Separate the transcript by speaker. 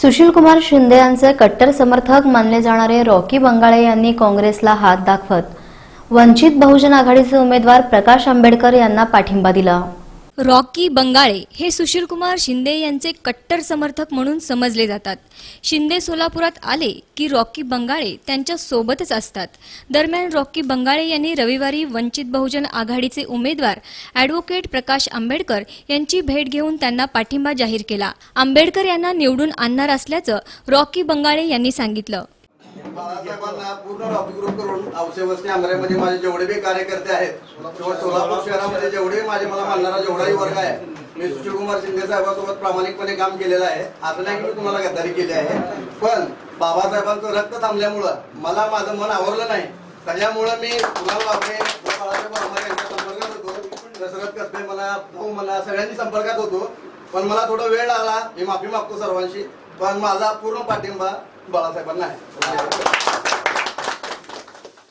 Speaker 1: सुशीलकुमार शिंदे यांचे कट्टर समर्थक मानले जाणारे रॉकी बंगाळे यांनी काँग्रेसला हात दाखवत. वंचित बहुजन आघाडीचे उमेदवार प्रकाश आंबेडकर यांना पाठिंबा दिला.
Speaker 2: रॉकी बंगाळे हे सुशीलकुमार शिंदे यांचे कट्टर समर्थक म्हणून समजले जातात. शिंदे सोलापुरात आले की रॉकी बंगाळे त्यांच्या सोबतच असतात. दरम्यान रॉकी बंगाळे यांनी रविवारी वंचित बहुजन आघाडीचे उमेदवार ॲडव्होकेट प्रकाश आंबेडकर यांची भेट घेऊन त्यांना पाठिंबा जाहीर केला. आंबेडकर यांना निवडून आणणार असल्याचं रॉकी बंगाळे यांनी सांगितलं.
Speaker 3: बाळासाहेबांना पूर्ण करून औषधवस्ती आंध्रामध्ये माझे जेवढे बी कार्यकर्ते आहेत किंवा सोलापूर शहरामध्ये जेवढे माझे मला मानणारा जेवढाही वर्ग आहे मी सुशीलकुमार शिंदे साहेबांसोबत प्रामाणिकपणे काम केलेलं आहे. असं नाही की मी तुम्हाला गद्दारी केली आहे पण बाबासाहेबांचं रक्त थांबल्यामुळं मला माझं मन आवरलं नाही. त्याच्यामुळं मी कुणाल बाबरे बाळासाहेब आंबेडकर यांच्या संपर्कात होतो. दशरथ कसबे मला भाऊ मला सगळ्यांनी संपर्कात होतो. पण मला थोडा वेळ लागला मी माफी मागतो सर्वांशी. पण माझा पूर्ण पाठिंबा बाळासाहेबांना आहे.